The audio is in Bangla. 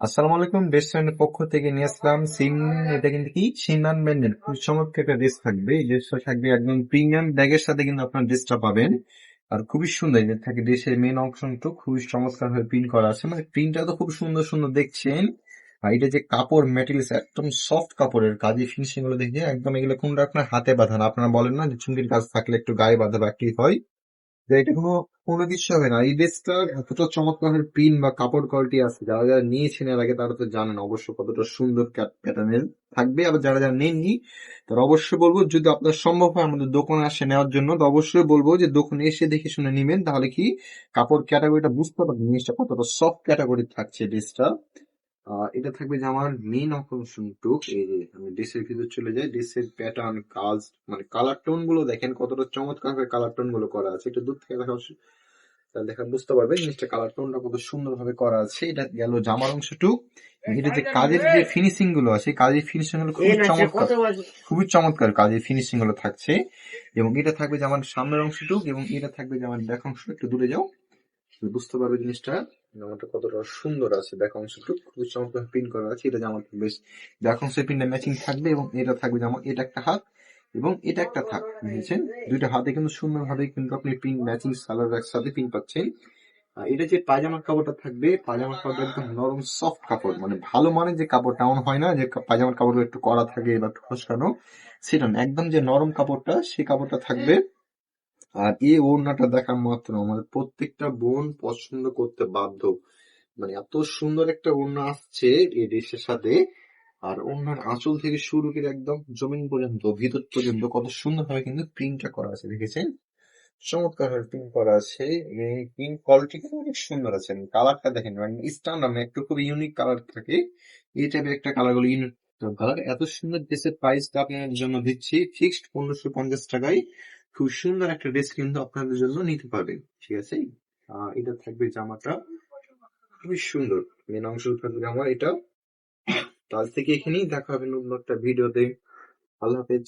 আসসালামু আলাইকুম রেস্টুরেন্টের পক্ষ থেকে নিয়ে আসলাম সিম। এটা কিন্তু কি? সিনান ব্যান্ডের খুব চমৎকার একটা ড্রেস থাকবে। এই ড্রেসটা থাকবে একদম প্রিমিয়াম ব্যাগের সাথে কিন্তু আপনার ড্রেসটা পাবেন। আর খুবই সুন্দর এটা থাকে ড্রেসের মেন অংশটা খুবই চমৎকার ভাবে প্রিন্ট করা আছে। মানে প্রিন্টটা তো খুব সুন্দর সুন্দর দেখছেন। আর এটা যে কাপড় ম্যাটেরিয়ালস একদম সফট কাপড়ের কাজে ফিনিশিংগুলো দেখে একদম এগুলো কোনটা আপনার হাতে বাঁধান আপনারা বলেন না যে চুমকির কাজ থাকলে একটু গায়ে বাঁধা বা কি হয়। যে এটা কোনো কোনো কিছু হবে না। এই ড্রেসটা এতটা চমৎকার প্রিন্ট বা কাপড় কোয়ালিটি আছে, যারা যারা নিয়েছেন এর আগে তারা তো জানেন অবশ্য কতটা সুন্দর প্যাটার্নের থাকবে। আবার যারা যারা নেননি, তারা অবশ্যই বলব যদি আপনার সম্ভব হয় আমাদের দোকানে আসে নেওয়ার জন্য, তো অবশ্যই বলব যে দোকানে এসে দেখে শুনে নিবেন, তাহলে কি কাপড় ক্যাটাগরিটা বুঝতে পারবেন জিনিসটা কতটা সফট ক্যাটাগরি থাকছে ড্রেসটা। এটা থাকবে যে আমার মেন টুক এই যে আমি ড্রেসের ভিতর চলে যাই ড্রেসের প্যাটার্ন কাজ মানে কালার টোনগুলো দেখেন কতটা চমৎকার ভাবে কালার টোনগুলো করা আছে। এটা দূর থেকে দেখা দেখা বুঝতে পারবে জিনিসটা কালার টোনটা কত সুন্দর ভাবে করা আছে। এটা গেল জামার অংশটুক এটা যে কাজের যে ফিনিশিংগুলো আছে কাজের ফিনিশিংগুলো খুবই চমৎকার। খুবই চমৎকার কাজের ফিনিশিংগুলো থাকছে। এবং এটা থাকবে যে আমার সামনের অংশটুক এবং এটা থাকবে যে আমার ব্যাক অংশ একটু দূরে যাও। বুঝতে পারবে জিনিসটা। জামাটা কতটা সুন্দর আছে, ব্যাক অংশটুক। খুবই চমৎকার প্রিন্ট করা আছে। এটা জামাটা বেশ ব্যাক অংশের প্রিন্টটা ম্যাচিং থাকবে এবং এটা থাকবে জামা এটা একটা হাত এবং এটা একটা থাক। বুঝেছেন? দুইটা হাতে কিন্তু সুন্দরভাবে কিন্তু আপনি প্রিন্ট ম্যাচিং সালার একসাথে প্রিন্ট পাচ্ছেন। এটা যে পায়জামার কাপড়টা থাকবে, পায়জামার কাপড়টা একদম নরম সফট কাপড়। মানে ভালো মানের যে কাপড় এমন হয় না যে পায়জামার কাপড় একটু কড়া থাকে বা একটু খসকানো সেটা না। একদম যে নরম কাপড়টা সেই কাপড়টা থাকবে। আর এই ওড়নাটা দেখার মাত্র আমাদের প্রত্যেকটা বোন পছন্দ করতে বাধ্য। মানে এত সুন্দর একটা ওড়না আসছে এই ড্রেসের সাথে। আর ওড়নার আঁচল থেকে শুরু করে একদম জমিন পর্যন্ত, ভিতর পর্যন্ত কত সুন্দর ভাবে কিন্তু প্রিন্টটা করা আছে, দেখেছেন? চমৎকার প্রিন্ট করা আছে। এই প্রিন্ট কোয়ালিটি কিন্তু অনেক সুন্দর আছে। কালারটা দেখেন মানে স্ট্যান্ডার্ড মানে একটু খুব ইউনিক কালার থাকে। এই টাইপের একটা কালারগুলো ইউনিক কালার এত সুন্দর ড্রেসের প্রাইসটা আপনাদের জন্য দিচ্ছি ফিক্সড পনেরোশো পঞ্চাশ টাকায়। খুব সুন্দর একটা ড্রেস কিন্তু আপনাদের জন্য নিতে পারবেন ঠিক আছে? এটা থাকবে জামাটা। খুবই সুন্দর। মেন অংশ থাকবে জামা এটা তার থেকে এখানেই দেখা হবে নতুন একটা ভিডিওতে। আল্লাহ হাফেজ।